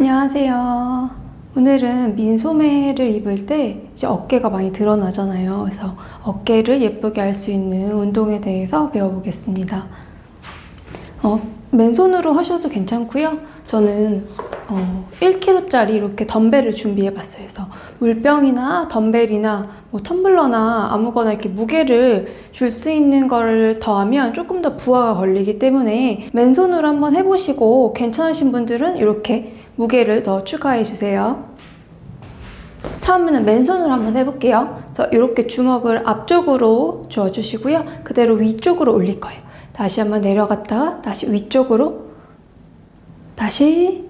안녕하세요. 오늘은 민소매를 입을 때 이제 어깨가 많이 드러나잖아요. 그래서 어깨를 예쁘게 할 수 있는 운동에 대해서 배워보겠습니다. 어, 맨손으로 하셔도 괜찮고요. 저는 어, 1kg짜리 이렇게 덤벨을 준비해봤어요. 그래서 물병이나 덤벨이나 뭐 텀블러나 아무거나 이렇게 무게를 줄 수 있는 거를 더하면 조금 더 부하가 걸리기 때문에 맨손으로 한번 해보시고 괜찮으신 분들은 이렇게 무게를 더 추가해 주세요. 처음에는 맨손으로 한번 해볼게요. 그래서 이렇게 주먹을 앞쪽으로 주어주시고요. 그대로 위쪽으로 올릴 거예요. 다시 한번 내려갔다가 다시 위쪽으로 다시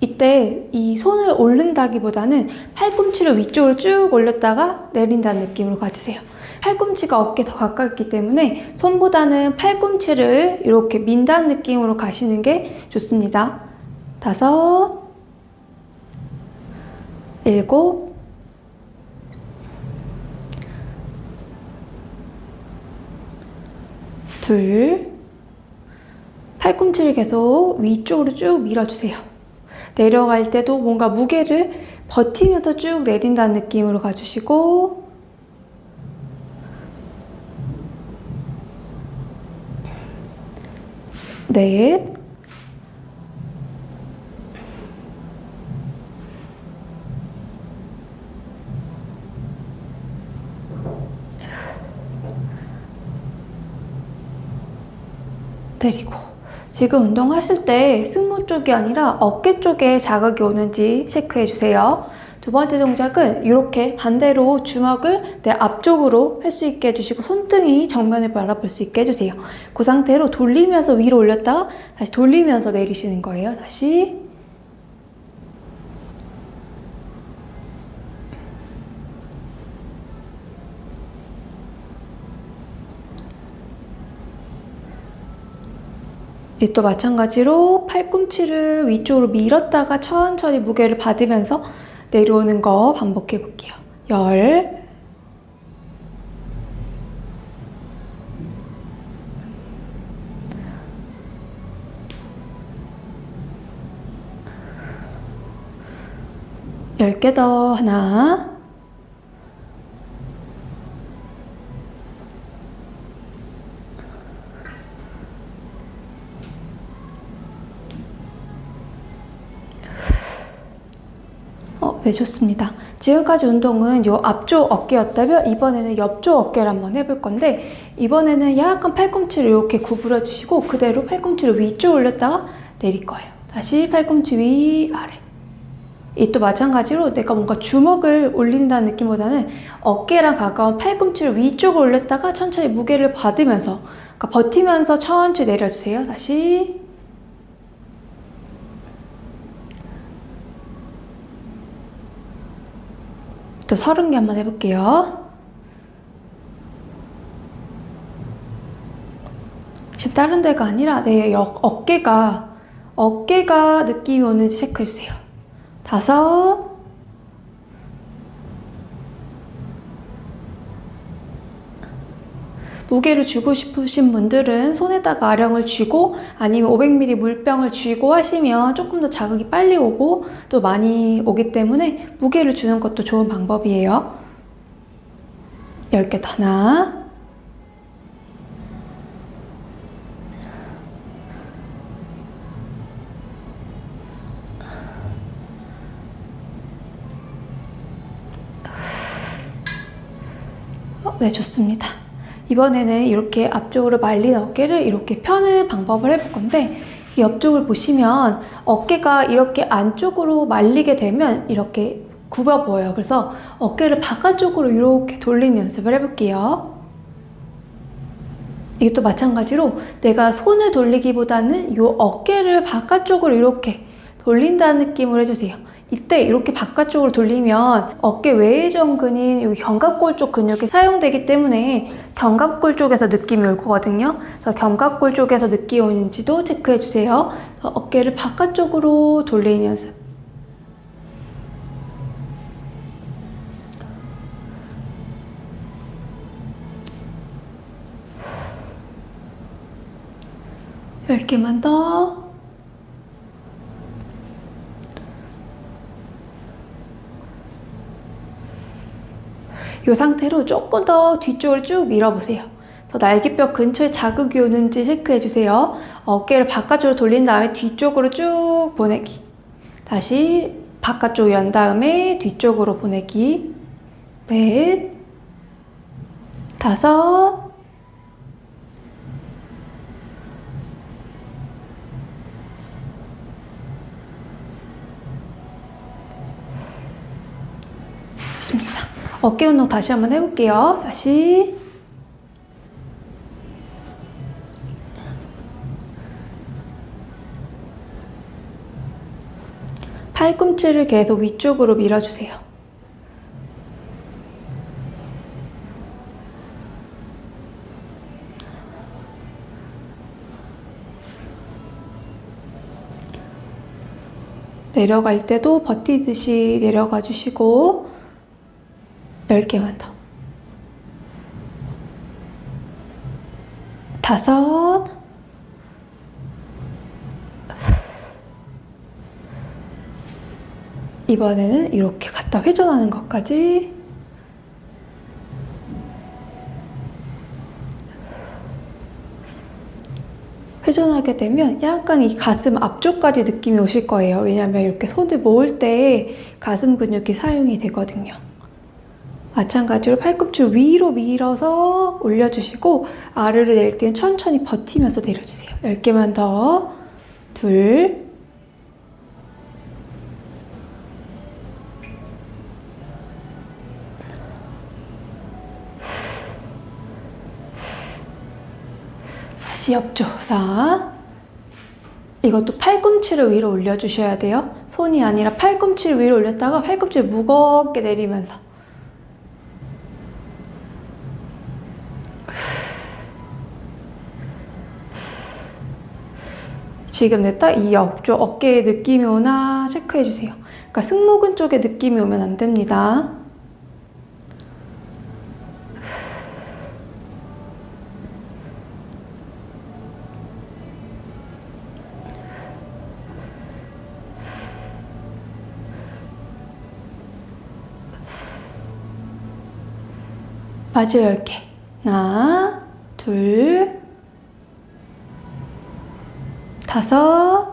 이때 이 손을 올린다기보다는 팔꿈치를 위쪽으로 쭉 올렸다가 내린다는 느낌으로 가주세요. 팔꿈치가 어깨 더 가깝기 때문에 손보다는 팔꿈치를 이렇게 민다는 느낌으로 가시는 게 좋습니다. 다섯, 일곱, 둘, 팔꿈치를 계속 위쪽으로 쭉 밀어주세요. 내려갈 때도 뭔가 무게를 버티면서 쭉 내린다는 느낌으로 가주시고, 넷, 내리고 지금 운동하실 때 승모 쪽이 아니라 어깨 쪽에 자극이 오는지 체크해 주세요. 두 번째 동작은 이렇게 반대로 주먹을 내 앞쪽으로 할 수 있게 해주시고 손등이 정면을 바라볼 수 있게 해주세요. 그 상태로 돌리면서 위로 올렸다가 다시 돌리면서 내리시는 거예요. 다시 또 마찬가지로 팔꿈치를 위쪽으로 밀었다가 천천히 무게를 받으면서 내려오는 거 반복해 볼게요. 열, 열 개 더 하나, 네, 좋습니다. 지금까지 운동은 요 앞쪽 어깨였다면 이번에는 옆쪽 어깨를 한번 해볼 건데 이번에는 약간 팔꿈치를 이렇게 구부려 주시고 그대로 팔꿈치를 위쪽 올렸다가 내릴 거예요. 다시 팔꿈치 위 아래. 이 또 마찬가지로 내가 뭔가 주먹을 올린다는 느낌보다는 어깨랑 가까운 팔꿈치를 위쪽으로 올렸다가 천천히 무게를 받으면서 그러니까 버티면서 천천히 내려주세요. 다시 또 서른 개 한번 해볼게요. 지금 다른 데가 아니라 내 여- 어깨가 어깨가 느낌이 오는지 체크해 주세요. 다섯, 무게를 주고 싶으신 분들은 손에다가 아령을 쥐고 아니면 500ml 물병을 쥐고 하시면 조금 더 자극이 빨리 오고 또 많이 오기 때문에 무게를 주는 것도 좋은 방법이에요. 10개 더 하나. 어, 네, 좋습니다. 이번에는 이렇게 앞쪽으로 말린 어깨를 이렇게 펴는 방법을 해볼 건데 이 옆쪽을 보시면 어깨가 이렇게 안쪽으로 말리게 되면 이렇게 굽어 보여요. 그래서 어깨를 바깥쪽으로 이렇게 돌리는 연습을 해볼게요. 이게 또 마찬가지로 내가 손을 돌리기보다는 이 어깨를 바깥쪽으로 이렇게 돌린다는 느낌으로 해주세요. 이때 이렇게 바깥쪽으로 돌리면 어깨 외회전 근인 여기 견갑골 쪽 근육이 사용되기 때문에 견갑골 쪽에서 느낌이 올 거거든요. 그래서 견갑골 쪽에서 느낌이 오는지도 체크해 주세요. 어깨를 바깥쪽으로 돌리는 연습. 열 개만 더. 이 상태로 조금 더 뒤쪽으로 쭉 밀어보세요. 그래서 날개뼈 근처에 자극이 오는지 체크해주세요. 어깨를 바깥으로 돌린 다음에 뒤쪽으로 쭉 보내기. 다시 바깥쪽 연 다음에 뒤쪽으로 보내기. 넷, 다섯, 좋습니다. 어깨 운동 다시 한번 해볼게요. 다시. 팔꿈치를 계속 위쪽으로 밀어주세요. 내려갈 때도 버티듯이 내려가 주시고 10개만 더. 다섯. 이번에는 이렇게 갖다 회전하는 것까지. 회전하게 되면 약간 이 가슴 앞쪽까지 느낌이 오실 거예요. 왜냐하면 이렇게 손을 모을 때 가슴 근육이 사용이 되거든요. 마찬가지로 팔꿈치 위로 밀어서 올려주시고 아래로 내릴 때는 천천히 버티면서 내려주세요. 10개만 더. 둘. 다시 옆쪽. 하나. 이것도 팔꿈치를 위로 올려주셔야 돼요. 손이 아니라 팔꿈치를 위로 올렸다가 팔꿈치를 무겁게 내리면서. 지금 냈다 이 옆쪽 어깨에 느낌이 오나 체크해 주세요. 그러니까 승모근 쪽에 느낌이 오면 안 됩니다. 마지막 10개. 하나, 둘, 다섯.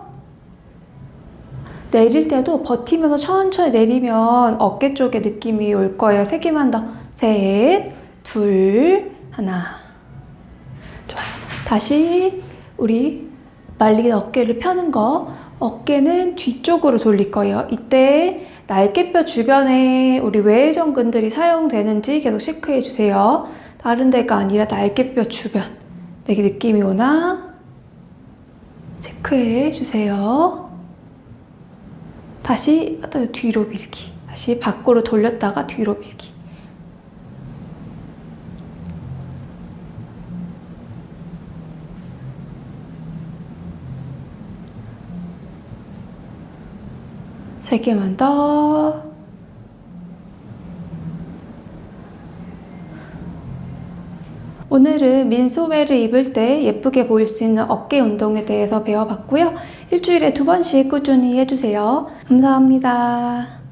내릴 때도 버티면서 천천히 내리면 어깨 쪽에 느낌이 올 거예요. 세 개만 더. 셋, 둘, 하나. 좋아요. 다시 우리 말린 어깨를 펴는 거. 어깨는 뒤쪽으로 돌릴 거예요. 이때 날개뼈 주변에 우리 외전근들이 사용되는지 계속 체크해 주세요. 다른 데가 아니라 날개뼈 주변. 되게 느낌이 오나? 체크해 주세요. 다시 뒤로 밀기. 다시 밖으로 돌렸다가 뒤로 밀기. 세 개만 더. 오늘은 민 소매를 입을 때 예쁘게 보일 수 있는 어깨 운동에 대해서 배워봤고요. 일주일에 두 번씩 꾸준히 해주세요. 감사합니다.